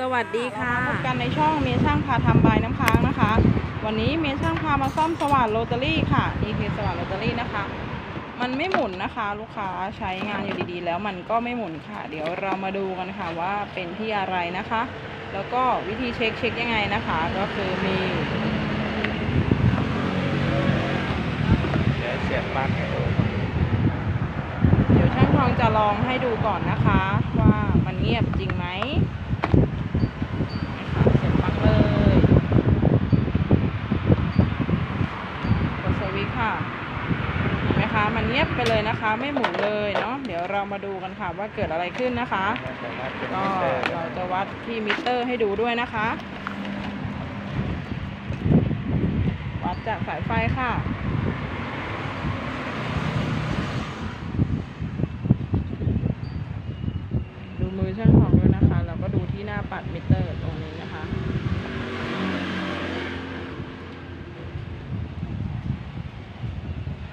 สวัสดีค่ะพบกันในช่องเมช่างพาทำบายน้ำค้างนะคะ วันนี้เมช่างพามาซ่อมสว่านโรตารี่ค่ะนี่คือสว่านโรตารี่นะคะ มันไม่หมุนนะคะ ลูกค้าใช้งานอยู่ดีๆ แล้วมันก็ไม่หมุนค่ะ เดี๋ยวเรามาดูกันค่ะว่าเป็นที่อะไรนะคะ แล้วก็วิธีเช็คเช็คยังไงนะคะ ก็คือมีเดี๋ยวเสียบปลั๊กเดี๋ยวช่างทองจะลองให้ดูก่อนนะคะ ว่ามันเงียบจริงไหมนะคะเสียบปลั๊กเลยกดสวิตช์ ค่ะเห็นไหมคะมันเงียบไปเลยนะคะ ไม่หมุนเลยเนาะเดี๋ยวเรามาดูกันค่ะว่าเกิดอะไรขึ้นนะคะก็เราจะวัดที่มิเตอร์ให้ดูด้วยนะคะ วัดจากสายไฟค่ะ ดูมือช่างของด้วยนะคะ แล้วก็ดูที่หน้าปัดมิเตอร์ตรงนี้นะคะ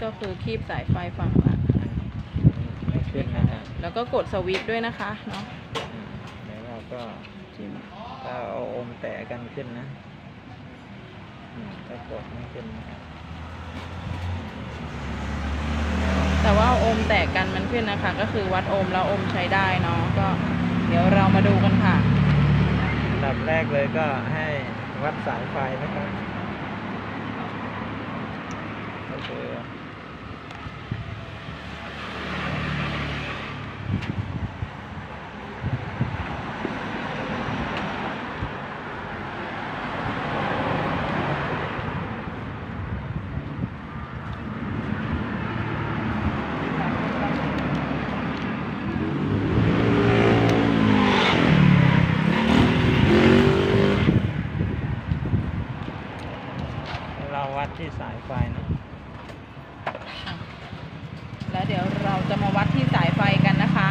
ก็คือคีบสายไฟฝั่งละไม่ขึ้นนะครับแล้วก็กดสวิตช์ด้วยนะคะเนาะอืมเดี๋ยวเราก็จิ้มถ้าเอาอมแตะกันขึ้นนะอืมถ้ากดไม่ขึ้นนะครับแต่ว่าโอห์มแตกกันมันขึ้นนะคะ ก็คือวัดโอห์มแล้วโอห์มใช้ได้เนาะก็ เดี๋ยวเรามาดูกันค่ะอันดับแรกเลยก็ให้วัดสายไฟนะครับก็คือ เราวัดที่สายไฟนะ แล้วเดี๋ยวเราจะมาวัดที่สายไฟกันนะคะ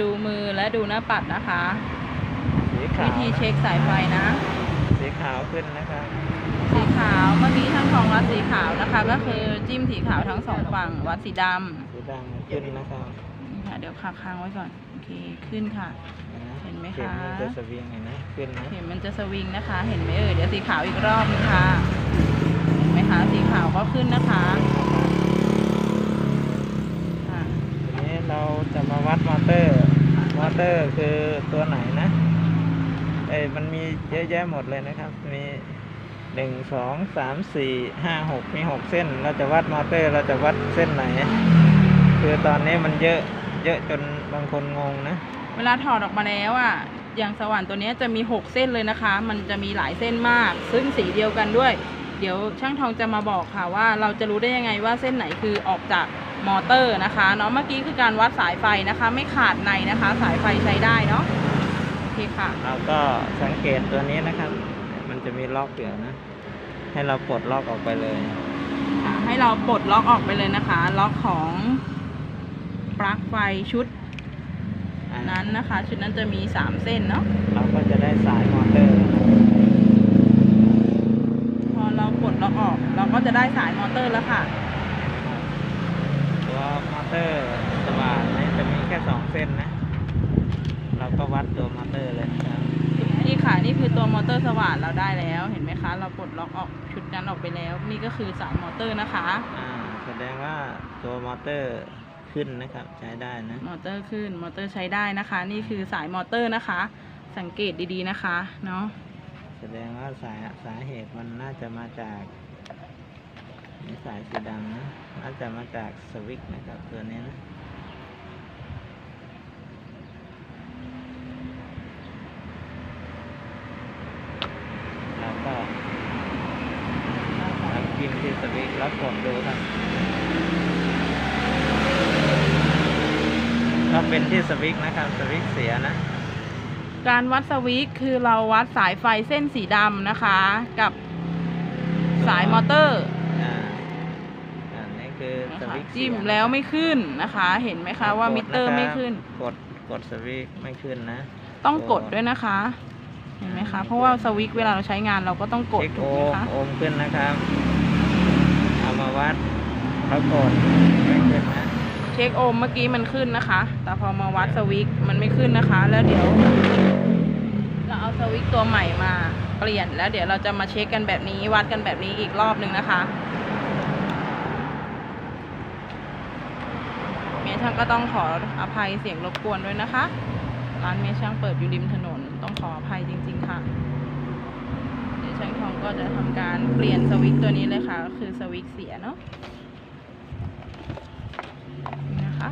ดูมือและดูหน้าปัดนะคะ สีขาววิธีเช็คสายไฟนะ สีขาวขึ้นนะครับสีขาวเมื่อกี้ช่างทองวัดสีขาวนะคะ ก็คือจิ้มสีขาวทั้งสองฝั่งวัดสีดำสีดำขึ้นนะครับนี่ค่ะเดี๋ยวค้างๆไว้ก่อนโอเคขึ้นค่ะ เห็นไหมคะ เข็มมันจะสวิงเห็นไหมขึ้นนะเห็นมันจะสวิงนะคะ เห็นไหมเอ่ยเดี๋ยวสีขาวอีกรอบนึงค่ะเห็นไหมคะสีขาวก็ขึ้นนะคะค่ะทีนี้เราจะมาวัดมอเตอร์ มอ เตอร์คือตัวไหนนะเอ้ยมันมีเยอะแยะหมดเลยนะครับ มีหนึ่งสองสามสี่ห้าหกมีหกเส้น เราจะวัดมอเตอร์ เราจะวัดเส้นไหน คือตอนนี้มันเยอะเยอะจนบางคนงงนะ เวลาถอดออกมาแล้วอะ อย่างสว่านตัวนี้จะมี 6 เส้นเลยนะคะ มันจะมีหลายเส้นมาก ซึ่งสีเดียวกันด้วย เดี๋ยวช่างทองจะมาบอกค่ะว่าเราจะรู้ได้ยังไงว่าเส้นไหนคือออกจาก มอเตอร์นะคะเนาะเมื่อกี้คือการวัดสายไฟนะคะ ไม่ขาดในนะคะ สายไฟใช้ได้เนาะโอเคค่ะ เราก็สังเกตตัวนี้นะครับ มันจะมีล็อกอยู่นะ ให้เราปลดล็อกออกไปเลยอ่าให้เราปลดล็อกออกไปเลยนะคะ ล็อกของปลั๊กไฟชุดอ่านั้นนะคะ ชุดนั้นจะมี 3 เส้นเนาะเราก็จะได้สายมอเตอร์ พอเราปลดล็อกออก เราก็จะได้สายมอเตอร์แล้วค่ะตัวมอ เตอร์สว่านเนี่ยจะมีแค่สองเส้นนะ เราก็วัดตัวมอเตอร์เลยนะครับนี่ค่ะนี่คือตัวมอเตอร์สว่านเราได้แล้วเห็นไหมคะ เราปลดล็อกออกชุดนั้นออกไปแล้ว นี่ก็คือสายมอเตอร์นะคะ อ่าแสดงว่าตัวมอเตอร์ขึ้นนะครับใช้ได้นะมอเตอร์ขึ้นมอเตอร์ใช้ได้นะคะ นี่คือสายมอเตอร์นะคะ สังเกตดีๆนะคะเนาะแสดงว่าสายสาเหตุมันน่าจะมาจาก นี่สายสีดำนะน่าจะมาจากสวิตช์นะครับตัวนี้นะเราก็ทำกิมที่สวิตช์แล้วกดดูครับถ้าเป็นที่สวิตช์นะครับสวิตช์เสียนะการวัดสวิตคือเราวัดสายไฟเส้นสีดำนะคะ กับสายมอเตอร์ คือสนะคะวิตช์เสียจิ้มแล้วไม่ขึ้นนะคะ เห็นไหมคะว่ามิเตอร์ไม่ขึ้น กดกดสวิตช์ไม่ขึ้นนะ ต้องกดด้วยนะคะ เห็นไหมคะ เพราะว่าสวิตช์เวลาเราใช้งานเราก็ต้องกดเช็คถูโอกไหมมคะ โอมขึ้นนะครับ เอามาวัดแล้วกดไม่ขึ้นนะ เช็คโอห์มเมื่อกี้มันขึ้นนะคะ แต่พอมาวัดสวิกมันไม่ขึ้นนะคะ แล้วเดี๋ยวเราเอาสวิกตัวใหม่มาเปลี่ยนแล้วเดี๋ยวเราจะมาเช็คกันแบบนี้วัดกันแบบนี้อีกรอบหนึ่งนะคะ เมย์ช่างก็ต้องขออภัยเสียงรบกวนด้วยนะคะ ร้านเมย์ช่างเปิดอยู่ริมถนนต้องขออภัยจริง ๆ ค่ะ เดี๋ยวช่างทองก็จะทำการเปลี่ยนสวิตช์ตัวนี้เลยค่ะ ก็คือสวิตช์เสียเนาะนี่นะคะ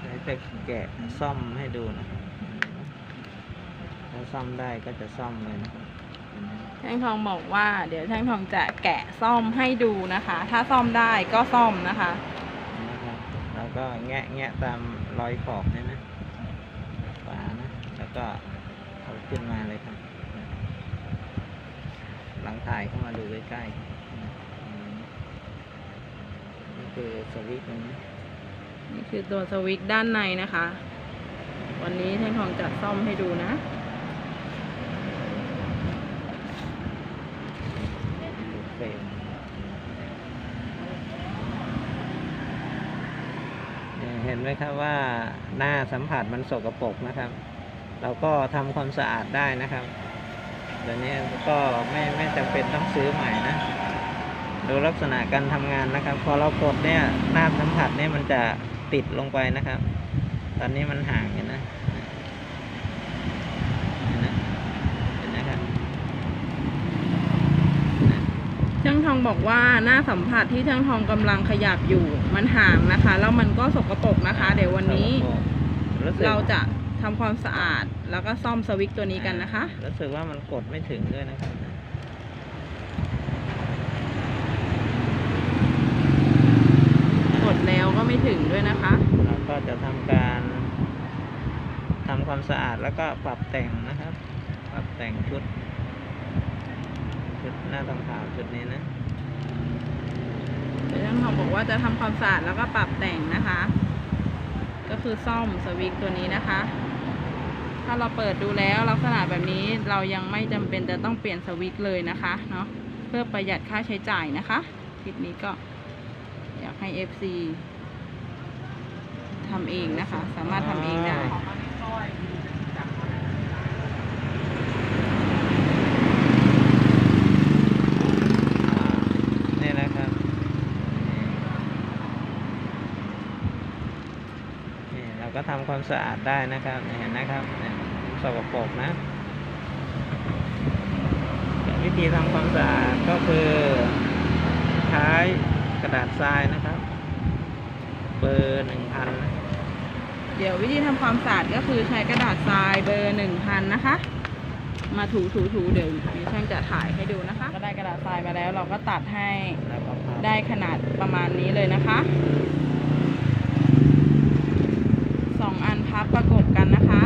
เดี๋ยวจะแกะ ซ่อมให้ดูนะครับถ้าซ่อมได้ก็จะซ่อมเลยนะครับช่างทองบอกว่าเดี๋ยวช่างทองจะแกะซ่อมให้ดูนะคะ ถ้าซ่อมได้ก็ซ่อมนะคะนะครับแล้วก็แงะแงะตามรอยขอบเนี่ยนะฝานะแล้วก็เอาขึ้นมาเลยครับ หลังถ่ายเข้ามาดูใกล้ๆอืมนี่คือสวิตช์ตรงนี้ นี่คือตัวสวิตช์ด้านในนะคะ วันนี้ช่างทองจะซ่อมให้ดูนะ เห็นไหมครับว่าหน้าสัมผัสมันสกปรกนะครับ เราก็ทำความสะอาดได้นะครับเดี๋ยวนี้ก็ไม่ไม่จำเป็นต้องซื้อใหม่นะดูลักษณะการทำงานนะครับ พอเรากดเนี่ยหน้าสัมผัสเนี่ยมันจะติดลงไปนะครับ อนนี้มันห่างเห็นนะเห็นนะเห็นนะครับช่างทองบอกว่าหน้าสัมผัสที่ช่างทองกำลังขยับอยู่มันห่างนะคะ แล้วมันก็สกปรกนะคะ เดี๋ยววันนี้รู้สึกเราจะทำความสะอาดแล้วก็ซ่อมสวิตช์ตัวนี้กันนะคะรู้สึกว่ามันกดไม่ถึงด้วยนะครับกดแล้วก็ไม่ถึงด้วยนะคะ เราก็จะทำการ ทำความสะอาดแล้วก็ปรับแต่งนะครับ ปรับแต่งชุด ชุดหน้าต่างขาวชุดนี้นะเดี๋ยวช่างทองบอกว่าจะทำความสะอาดแล้วก็ปรับแต่งนะคะ ก็คือซ่อมสวิตช์ตัวนี้นะคะ ถ้าเราเปิดดูแล้วลักษณะแบบนี้เรายังไม่จำเป็นจะต้องเปลี่ยนสวิตช์เลยนะคะเนาะเพื่อประหยัดค่าใช้จ่ายนะคะคลิปนี้ก็อยากให้ FC ทำเองนะคะ สามารถทำเองได้ นี่นะครับ นี่เราก็ทำความสะอาดได้นะครับ เห็นนะครับสกปรกนะ วิธีทำความสะอาดก็คือใช้กระดาษทรายนะครับ เบอร์หนึ่งพัน เดี๋ยววิธีทำความสะอาดก็คือใช้กระดาษทรายเบอร์หนึ่งพันนะคะ มาถูถูถูเดี๋ยวดิช่างจะถ่ายให้ดูนะคะ ก็ได้กระดาษทรายมาแล้ว เราก็ตัดให้ได้ขนาดประมาณนี้เลยนะคะสองอันพับประกบกันนะคะ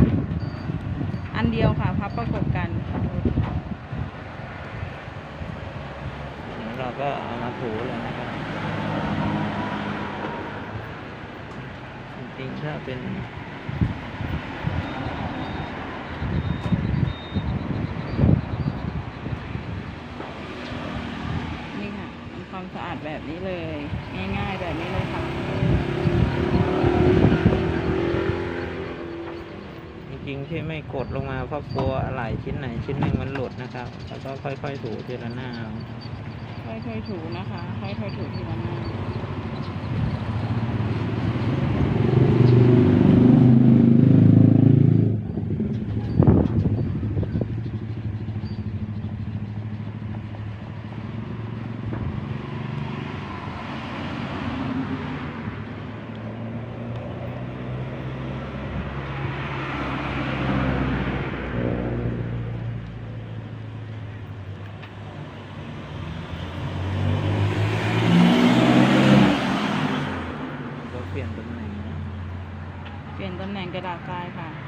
อันเดียวค่ะพับประกบกันแล้วเราก็เอามาถูเลยนะครับ จริงๆถ้าเป็นนี่ค่ะทำความสะอาดแบบนี้เลย ง่ายๆแบบนี้เลยค่ะจริงๆที่ไม่กดลงมาเพราะกลัวอะไรชิ้นไหนชิ้นหนึ่งมันหลุดนะครับแล้วก็ค่อยๆถูทีละหน้าเอาค่อยๆถูนะคะ ค่อยๆถูทีละหน้ามา เปลี่ยนตำแหน่งเปลี่ยนตำแหน่งกระดาษทรายค่ะ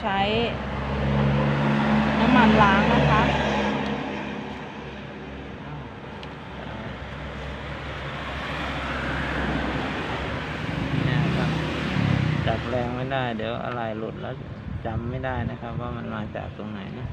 ใช้น้ำมันล้างนะคะนะครับจับแรงไม่ได้ เดี๋ยวอะไรหลุดแล้วจำไม่ได้นะครับ ว่ามันมาจากตรงไหนนะ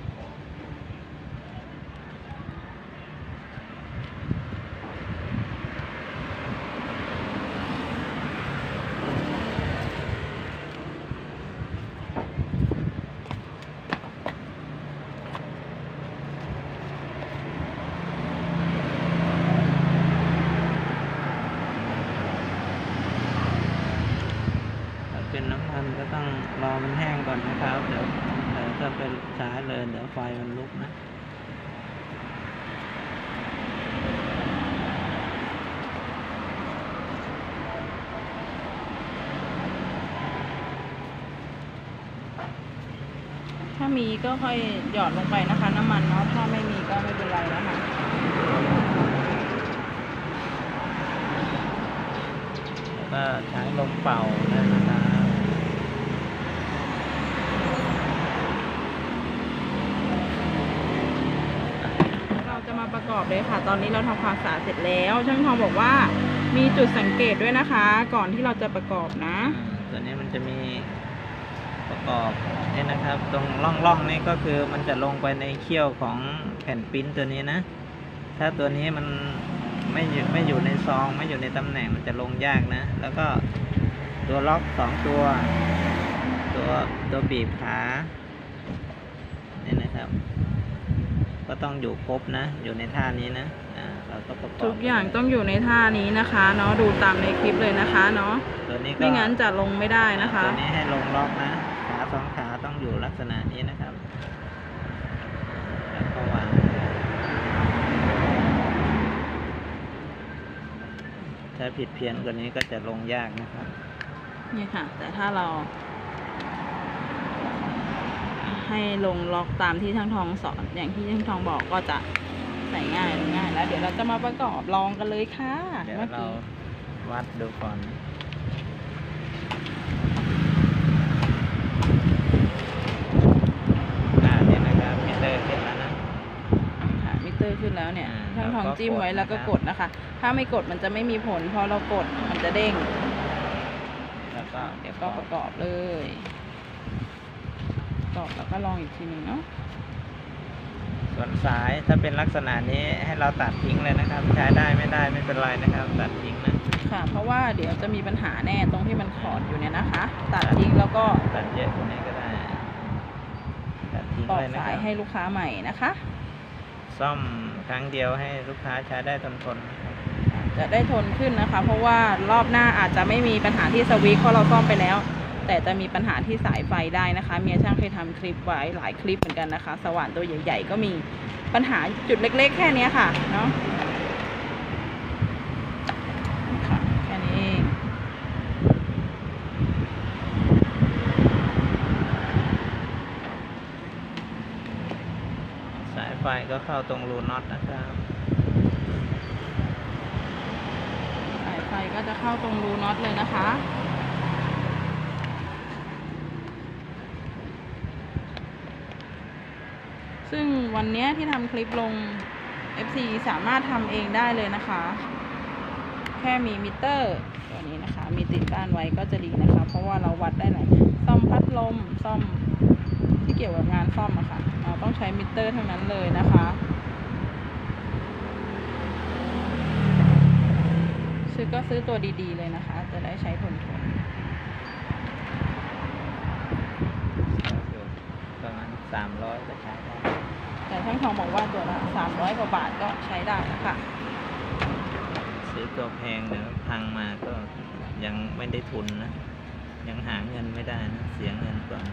ถ้าเป็นน้ำมันก็ต้องรอมันแห้งก่อนนะครับ เดี๋ยว เดี๋ยวถ้าเป็นใช้เลยเดี๋ยวไฟมันลุกนะถ้ามีก็ค่อยหยอดลงไปนะคะ น้ำมันเนาะถ้าไม่มีก็ไม่เป็นไรนะคะแล้วก็ใช้ลมเป่าได้นะครับ เราจะมาประ กอบเลยค่ะ ตอนนี้เราทำความสะอาดเสร็จแล้ว ช่างทองบอกว่ามีจุดสังเกตด้วยนะคะ ก่อนที่เราจะประกอบนะตัวนี้มันจะมีประกอบนี่นะครับ ตรงร่องร่องๆนี่ก็คือมันจะลงไปในเขี้ยวของแผ่นปิ้นตัวนี้นะ ถ้าตัวนี้มันไม่อยู่ไม่อยู่ในซอง ไม่อยู่ในตำแหน่งมันจะลงยากนะ แล้วก็ตัวล็อกสองตัว ตัวตัวบีบขานี่นะครับ ก็ต้องอยู่ครบนะ อยู่ในท่านี้นะอ่าเราก็ประกอบทุกอย่างต้องอยู่ในท่านี้นะคะเนาะดูตามในคลิปเลยนะคะเนาะตัวนี้ก็ไม่งั้นจะลงไม่ได้นะคะ ตัวนี้ให้ลงล็อกนะ ขาสองขาต้องอยู่ลักษณะนี้นะครับแล้วก็วางถ้าผิดเพี้ยนกว่านี้ก็จะลงยากนะครับ นี่ค่ะ แต่ถ้าเรา ให้ลงล็อกตามที่ช่างทองสอน อย่างที่ช่างทองบอกก็จะใส่ง่ายลงง่ายแล้ว เดี๋ยวเราจะมาประกอบลองกันเลยค่ะเดี๋ยวเมื่อเรากี้วัดดูก่อนนะอ่านี่นะครับมิเตอร์เสร็จแล้วนะ ค่ะมิเตอร์ขึ้นแล้วเนี่ยอ่าช่างทองแล้วก็จิ้มไว้กดแล้วก็นะครับกดนะคะ ถ้าไม่กดมันจะไม่มีผล พอเรากดมันจะเด้ง แล้วก็เดี๋ยวก็ประกอบเลย ประกอบแล้วก็ลองอีกทีหนึ่งเนาะส่วนสายถ้าเป็นลักษณะนี้ให้เราตัดทิ้งเลยนะครับ ใช้ได้ไม่ได้ไม่เป็นไรนะครับ ตัดทิ้งนะค่ะ เพราะว่าเดี๋ยวจะมีปัญหาแน่ตรงที่มันขอดอยู่เนี่ยนะคะ ตัดทิ้งแล้วก็ตัดเยอะกว่านี้ก็ได้ตัดทิ้งต่อเลยนะสาคยรับให้ลูกค้าใหม่นะคะ ซ่อมครั้งเดียวให้ลูกค้าใช้ได้ทนทนๆนะครับจะได้ทนขึ้นนะคะ เพราะว่ารอบหน้าอาจจะไม่มีปัญหาที่สวิตช์เพราะเราซ่อมไปแล้ว แต่จะมีปัญหาที่สายไฟได้นะคะเมียช่างเคยทำคลิปไว้หลายคลิปเหมือนกันนะคะ สว่านตัวใหญ่ ๆ ก็มีปัญหาจุดเล็ก ๆ แค่เนี้ยค่ะเนาะค่ะแค่นี้เองสายไฟก็เข้าตรงรูน็อตนะครับสายไฟก็จะเข้าตรงรูน็อตเลยนะคะ ซึ่ง วันนี้ที่ทำคลิปลง FC สามารถทำเองได้เลยนะคะ แค่มีมิเตอร์ตัวนี้นะคะ มีติดบ้านไว้ก็จะดีนะคะ เพราะว่าเราวัดได้หลายซ่อมพัดลมซ่อมที่เกี่ยวกับงานซ่อมอะค่ะเราต้องใช้มิเตอร์ทั้งนั้นเลยนะคะซื้อก็ซื้อตัวดีๆเลยนะคะ จะได้ใช้ทนทนประมาณสามร้อยก็ใช้ได้ แต่ช่างทองบอกว่าตัวละ300กว่าบาทก็ใช้ได้แล้วค่ะซื้อตัวแพงเดี๋ยวพังมาก็ยังไม่ได้ทุนนะ ยังหาเงินไม่ได้นะ เสียเงินก่อน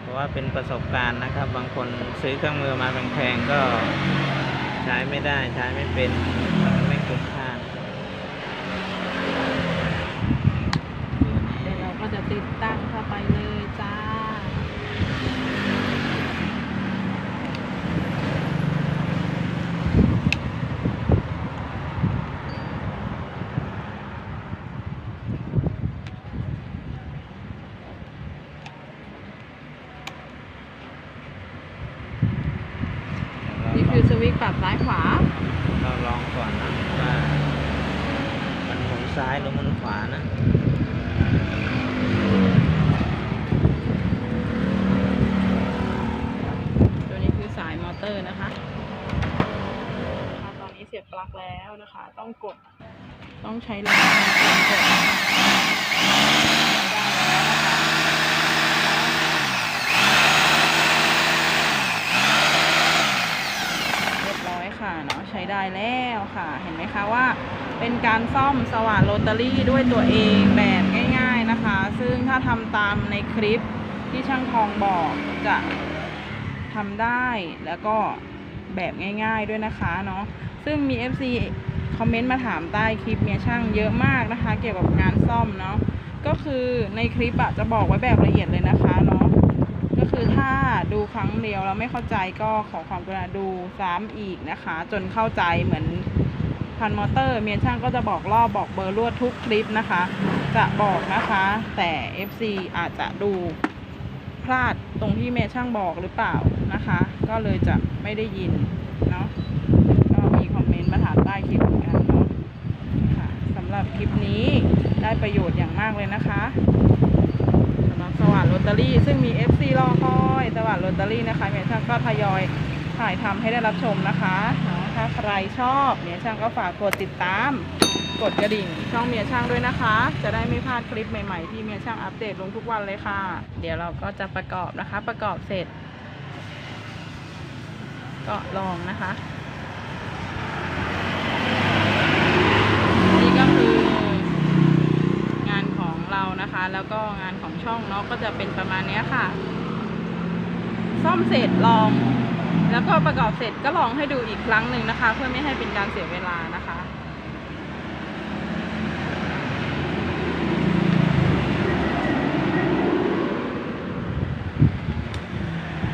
เพราะว่าเป็นประสบการณ์นะครับ บางคนซื้อเครื่องมือมาแพงๆก็ใช้ไม่ได้ใช้ไม่เป็นไม่คุ้มค่า เดี๋ยวเราก็จะ ติดตั้งเข้าไปเลยจ้า นี่คือสวิตช์ปรับซ้ายขวา เราลองก่อนนะว่ามันหมุนซ้ายหรือหมุนขวานะ ตัวนี้คือสายมอเตอร์นะคะตอนนี้เสียบปลั๊ก แล้วนะคะ ต้องกดต้องใช้แรงการกดนะคะได้แล้วเรียบร้อยค่ะเนาะใช้ได้แล้วค่ะเห็นไหมคะว่าเป็นการซ่อมสว่านโรตารี่ด้วยตัวเองแบบง่ายๆนะคะ ซึ่งถ้าทำตามในคลิปที่ช่างทองบอกจะทำได้แล้วก็ แบบง่าย ๆด้วยนะคะเนาะซึ่งมี FC คอมเมนต์มาถามใต้คลิปเมียช่างเยอะมากนะคะ เกี่ยวกับงานซ่อมเนาะก็คือในคลิปอะจะบอกไว้แบบละเอียดเลยนะคะเนาะก็คือถ้าดูครั้งเดียวแล้วไม่เข้าใจก็ขอความกรุณาดูซ้ำอีกนะคะ จนเข้าใจเหมือนพันมอเตอร์เมียช่างก็จะบอกรอบบอกเบอร์รวดทุกคลิปนะคะ จะบอกนะคะแต่ FC อาจจะดู พลาดตรงที่เมช่างบอกหรือเปล่านะคะ ก็เลยจะไม่ได้ยินเนาะก็มีคอมเมนต์มาถามใต้คลิปเหมือนกันเนาะค่ะสำหรับคลิปนี้ได้ประโยชน์อย่างมากเลยนะคะสำหรับสว่านโรตารี่ซึ่งมี FC รอคอยสว่านโรตารี่นะคะเมช่างก็ทยอยถ่ายทำให้ได้รับชมนะคะเนาะ ถ้าใครชอบเมียช่างก็ฝากกดติดตาม กดกระดิ่ง ช่องเมียช่างด้วยนะคะ จะได้ไม่พลาดคลิปใหม่ๆ ที่เมียช่างอัปเดตลงทุกวันเลยค่ะ เดี๋ยวเราก็จะประกอบนะคะ ประกอบเสร็จ ก็ลองนะคะ นี่ก็คืองานของเรานะคะ แล้วก็งานของช่องเนาะก็จะเป็นประมาณนี้ค่ะ ซ่อมเสร็จลอง แล้วก็ประกอบเสร็จก็ลองให้ดูอีกครั้งหนึ่งนะคะ เพื่อไม่ให้เป็นการเสียเวลานะคะ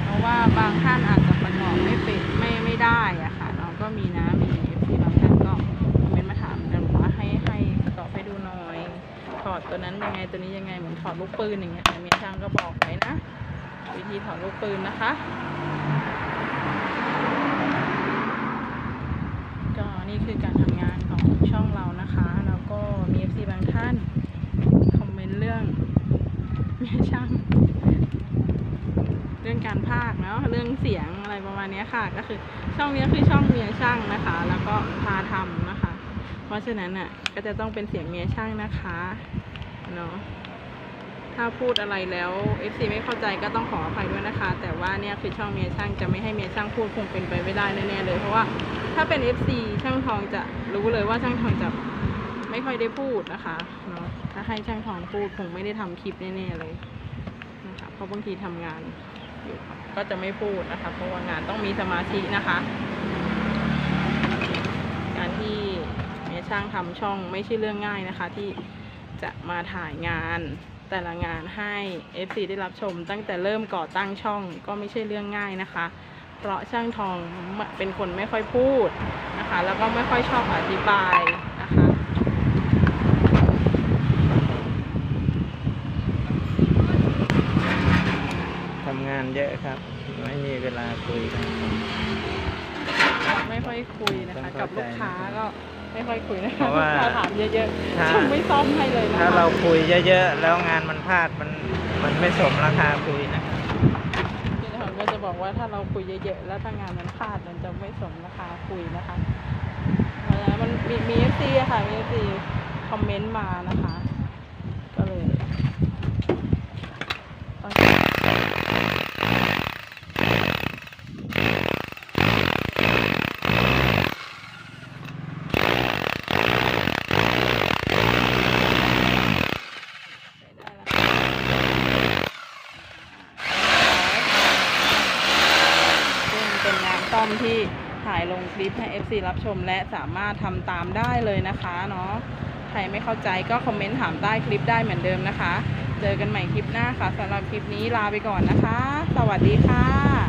เพราะว่าบางท่านอาจจะประกอบไม่เป็นไม่ไม่ได้อะค่ะเราก็มีนะมีที่บางท่านก็คอมเมนต์มาถามกันว่าให้ให้ประกอบให้ดูหน่อยถอดตัวนั้นยังไงตัวนี้ยังไงเหมือนถอดลูกปืนอย่างเงี้ยมีช่างก็บอกไว้นะ วิธีถอดลูกปืนนะคะ ก็นี่คือการทำงานของช่องเรานะคะ แล้วก็มี FC บางท่าน คอมเมนต์เรื่อง เมียช่าง เรื่องการพากย์เนาะเรื่องเสียงอะไรประมาณเนี้ย ค่ะก็คือช่องนี้คือช่องเมียช่างนะคะ แล้วก็พาทำนะคะ เพราะฉะนั้นอะก็จะต้องเป็นเสียงเมียช่างนะคะเนาะถ้าพูดอะไรแล้ว FC ไม่เข้าใจก็ต้องขออภัยด้วยนะคะ แต่ว่าเนี่ยคือช่องเมียช่างจะไม่ให้เมียช่างพูดคงเป็นไปไม่ได้แน่ๆเลย เพราะว่าถ้าเป็น FC ช่างทองจะรู้เลยว่าช่างทองจะไม่ค่อยได้พูดนะคะเนาะถ้าให้ช่างทองพูดคงไม่ได้ทำคลิปแน่ๆเลยนะคะเพราะบางทีทำงานอยู่ค่ะ ก็จะไม่พูดนะคะ เพราะว่างานต้องมีสมาธินะคะ การที่เมช่างทำช่องไม่ใช่เรื่องง่ายนะคะ ที่จะมาถ่ายงานแต่ละงานให้ FC ได้รับชม ตั้งแต่เริ่มก่อตั้งช่องก็ไม่ใช่เรื่องง่ายนะคะ เพราะช่างทองเป็นคนไม่ค่อยพูดนะคะ แล้วก็ไม่ค่อยชอบอธิบายนะคะ ทำงาน เยอะครับ ไม่มีเวลาคุยกันไม่ค่อยคุยนะคะ กับลูกค้าก็ไม่ค่อยคุยนะเพคะราะลูว่ากค้าถามเยอะถ้าๆช่างไม่ซ่อมให้เลยนะคะถ้าเราคุยเยอะๆ แล้วงานมันพลาดมันมันไม่สมราคาคุยนะครับพี่ทองก็จะบอกบอกว่าถ้าเราคุยเยอะๆ แล้วถ้างานมันพลาดมันจะไม่สมราคาคุยนะคะเพราะฉะนั้นมันมีมีเอฟซีอะค่ะมีเอฟซีคอมเมนต์มานะคะ ก็เลยต้องได้แล้วค่ะซึ่งเป็นงานซ่อมที่ถ่ายลง คลิปให้ FC รับชมและสามารถทำตามได้เลยนะคะเนาะใครไม่เข้าใจก็คอมเมนต์ถามใต้คลิปได้เหมือนเดิมนะคะ เจอกันใหม่คลิปหน้าค่ะสำหรับคลิปนี้ลาไปก่อนนะคะ สวัสดีค่ะ